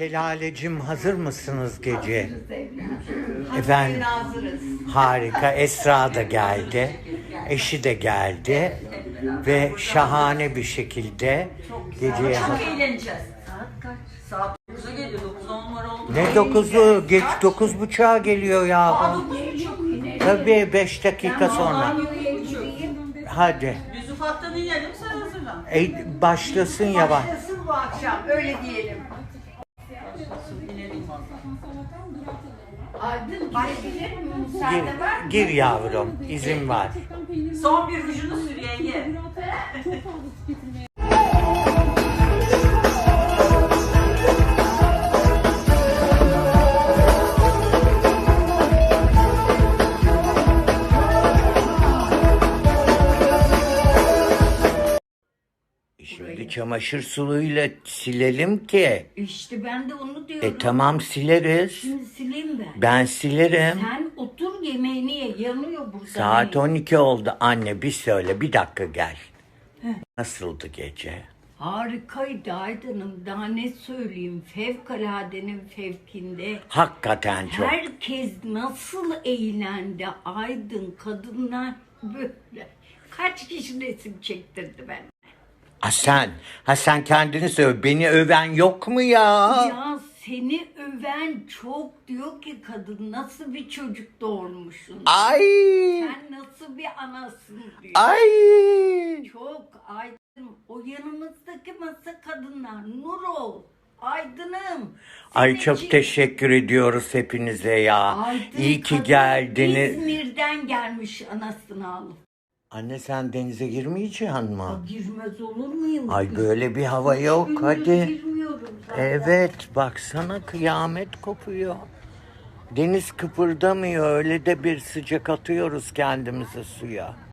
Şelalecim hazır mısınız gece? Efendim? hazırız. Harika. Esra da geldi. Eşi de geldi. Ve şahane bir şekilde geceye Çok eğleneceğiz. Saat kaç? Saat 9'a geliyor. 9 10 var oldu. Ne dokuzu? Geç dokuz buçuğa geliyor ya. Aa 9 buçuk. Tabii beş dakika sonra. Vallahi 9 buçuk. Hadi. Biz ufaktan inelim sen hazırlan. E, başlasın yavaş. Başlasın bu akşam öyle diyelim. Aydın girebilir mi? Müsaade var mı? Gir, gir yavrum. izin var. Son bir rujunu sür yenge. Şimdi çamaşır suyuyla silelim ki. İşte ben de onu diyorum. E tamam sileriz. Şimdi sileyim ben. Ben silerim. Sen otur yemeğini ye. Yanıyor burada. Saat 12 oldu anne bir söyle bir dakika gel. Nasıldı gece? Harikaydı Aydın'ım. Daha ne söyleyeyim. Fevkaladenin fevkinde. Hakikaten çok. Herkes nasıl eğlendi Aydın. Kadınlar böyle. Kaç kişi resim çektirdi ben. Ha sen, ha sen kendini söyle. Beni öven yok mu ya? Ya seni öven çok diyor ki kadın nasıl bir çocuk doğurmuşsun. Ay! Sen nasıl bir anasın diyor. Ay! Çok aydın. O yanımızdaki masa kadınlar. Nur ol. Aydınım. Ay çok için- teşekkür ediyoruz hepinize ya. Aydın İyi ki geldiniz. İzmir'den gelmiş anasını alıp. Anne sen denize girmeyeceksin mi? Girmez olur muyum? Ay böyle bir hava yok Gündüz hadi. girmiyorum zaten. Evet baksana kıyamet kopuyor. Deniz kıpırdamıyor öyle de bir sıcak atıyoruz kendimizi suya.